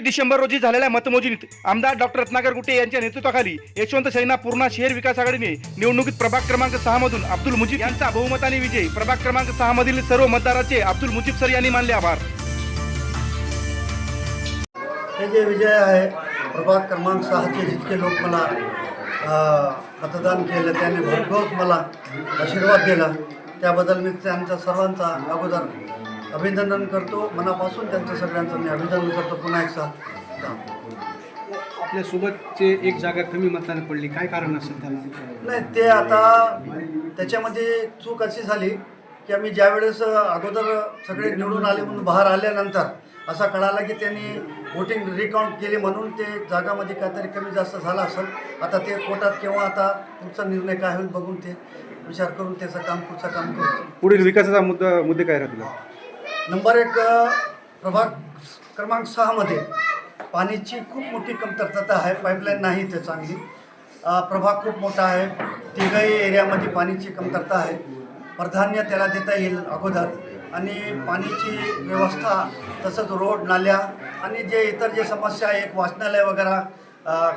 एकोणीस डिसेंबर रोजी झालेल्या मतमोजणीत आमदार डॉक्टर रत्नाकर गुटे यांच्या नेतृत्वाखाली यशवंत सैना पूर्णा शहर विकास आघाडीने निवडणुकीत प्रभाग क्रमांक सहा मधून अब्दुल मुजीब यांचा बहुमताने विजय. प्रभाग क्रमांक सहा मधील सर्व मतदाराचे अब्दुल मुजीब सर यांनी मानले आभार. हे जे विजय आहे प्रभाग क्रमांक सहाचे जितके लोक मला मतदान केलं त्याने भरघोस मला आशीर्वाद दिला. त्याबद्दल मी त्यांचा सर्वांचा अगोदर अभिनंदन करतो. मनापासून त्यांचं सगळ्यांचं मी अभिनंदन करतो. पुन्हा एकदा. आपल्या सोबतचे एक जागा कमी मतदान पडली. काय कारण असेल त्याला? नाही ते आता त्याच्यामध्ये चूक अशी झाली की आम्ही ज्यावेळेस अगोदर सगळे निवडून आले म्हणून बाहेर आल्यानंतर असा कळाला की त्यांनी वोटिंग रिकाउंट केली म्हणून ते जागामध्ये काहीतरी कमी जास्त झालं असेल. आता ते कोर्टात किंवा आता पुढचा निर्णय काय होईल बघून ते विचार करून त्याचं काम पुढचं काम करतो पुढील विकासाचा मुद्दा मुद्दे काय राहतील? नंबर एक प्रभाग क्रमांक सहामध्ये पाण्याची खूप मोठी कमतरता आहे पाईपलाईन नाही इथे चांगली. प्रभाग खूप मोठा आहे तिघही एरियामध्ये पाण्याची कमतरता आहे. प्राधान्य त्याला देता येईल अगोदर. आणि पाण्याची व्यवस्था तसंच रोड नाल्या आणि जे इतर जे समस्या आहे एक वाचनालय वगैरे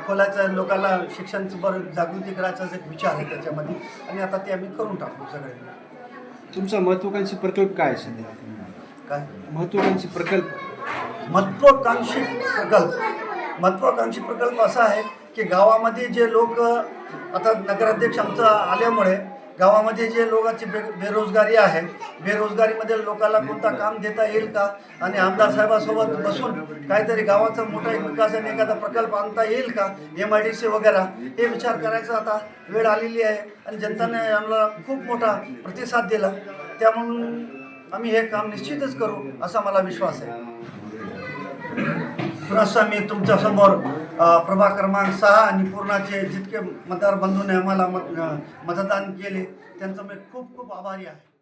खोलायचं लोकांना शिक्षणचं बरं जागृती करायचा एक विचार आहे त्याच्यामध्ये. आणि आता ते आम्ही करून टाकू सगळे तुमचा महत्वाकांक्षी प्रकल्प काय सध्या? काय? महत्वाकांक्षी प्रकल्प. महत्त्वाकांक्षी प्रकल्प. महत्त्वाकांक्षी प्रकल्प असा आहे की गावामध्ये जे लोक आता नगराध्यक्ष आमचा आल्यामुळे गावामध्ये जे लोकांची बे बेरोजगारी आहे बेरोजगारीमध्ये लोकांना कोणता काम देता येईल का? आणि आमदार साहेबासोबत बसून काहीतरी गावाचा मोठा एक विकास आणि एखादा प्रकल्प आणता येईल का? एम आय डी सी वगैरे हे विचार करायचा आता वेळ आलेली आहे. आणि जनताने आम्हाला खूप मोठा प्रतिसाद दिला. त्यामुळं आम्ही हे काम निश्चितच करू असा मला विश्वास आहे. पुन्हा मी तुमच्यासमोर अ, प्रभाग क्रमांक सहा आणि पूर्णाचे जितके मतदार बंधूने आम्हाला मत मतदान केले त्यांचं मी खूप खूप आभारी आहे.